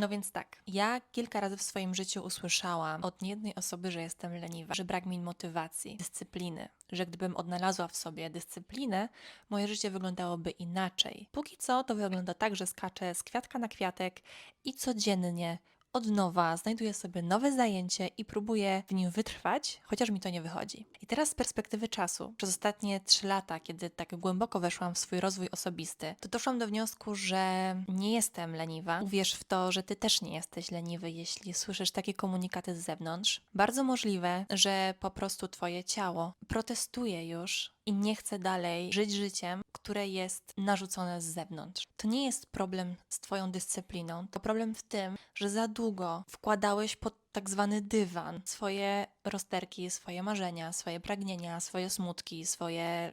No więc tak, ja kilka razy w swoim życiu usłyszałam od niejednej osoby, że jestem leniwa, że brak mi motywacji, dyscypliny, że gdybym odnalazła w sobie dyscyplinę, moje życie wyglądałoby inaczej. Póki co to wygląda tak, że skaczę z kwiatka na kwiatek i codziennie od nowa znajduję sobie nowe zajęcie i próbuję w nim wytrwać, chociaż mi to nie wychodzi. I teraz z perspektywy czasu, przez ostatnie trzy lata, kiedy tak głęboko weszłam w swój rozwój osobisty, to doszłam do wniosku, że nie jestem leniwa. Uwierz w to, że ty też nie jesteś leniwy, jeśli słyszysz takie komunikaty z zewnątrz. Bardzo możliwe, że po prostu twoje ciało protestuje już i nie chce dalej żyć życiem, które jest narzucone z zewnątrz. To nie jest problem z Twoją dyscypliną, to problem w tym, że za długo wkładałeś pod tak zwany dywan swoje rozterki, swoje marzenia, swoje pragnienia, swoje smutki, swoje.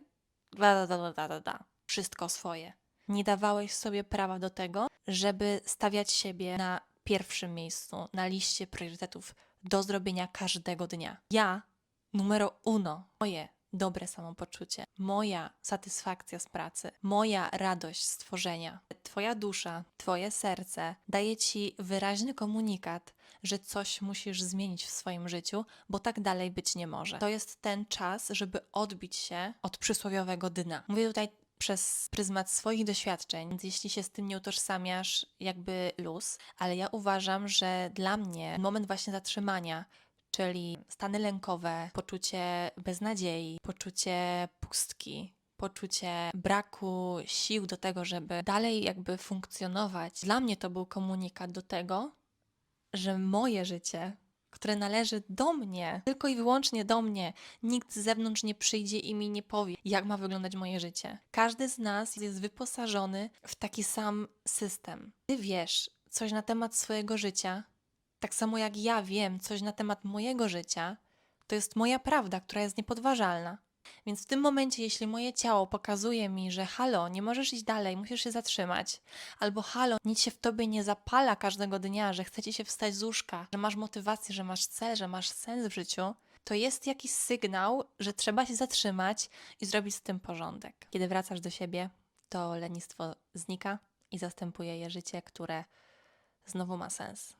Da, da, da, da, da, da. Wszystko swoje. Nie dawałeś sobie prawa do tego, żeby stawiać siebie na pierwszym miejscu, na liście priorytetów do zrobienia każdego dnia. Ja, numero uno, moje dobre samopoczucie, moja satysfakcja z pracy, moja radość z tworzenia. Twoja dusza, Twoje serce daje Ci wyraźny komunikat, że coś musisz zmienić w swoim życiu, bo tak dalej być nie może. To jest ten czas, żeby odbić się od przysłowiowego dna. Mówię tutaj przez pryzmat swoich doświadczeń, więc jeśli się z tym nie utożsamiasz, jakby luz, ale ja uważam, że dla mnie moment właśnie zatrzymania, czyli stany lękowe, poczucie beznadziei, poczucie pustki, poczucie braku sił do tego, żeby dalej jakby funkcjonować. Dla mnie to był komunikat do tego, że moje życie, które należy do mnie, tylko i wyłącznie do mnie, nikt z zewnątrz nie przyjdzie i mi nie powie, jak ma wyglądać moje życie. Każdy z nas jest wyposażony w taki sam system. Ty wiesz coś na temat swojego życia, tak samo jak ja wiem coś na temat mojego życia, to jest moja prawda, która jest niepodważalna. Więc w tym momencie, jeśli moje ciało pokazuje mi, że halo, nie możesz iść dalej, musisz się zatrzymać, albo halo, nic się w tobie nie zapala każdego dnia, że chcecie się wstać z łóżka, że masz motywację, że masz cel, że masz sens w życiu, to jest jakiś sygnał, że trzeba się zatrzymać i zrobić z tym porządek. Kiedy wracasz do siebie, to lenistwo znika i zastępuje je życie, które znowu ma sens.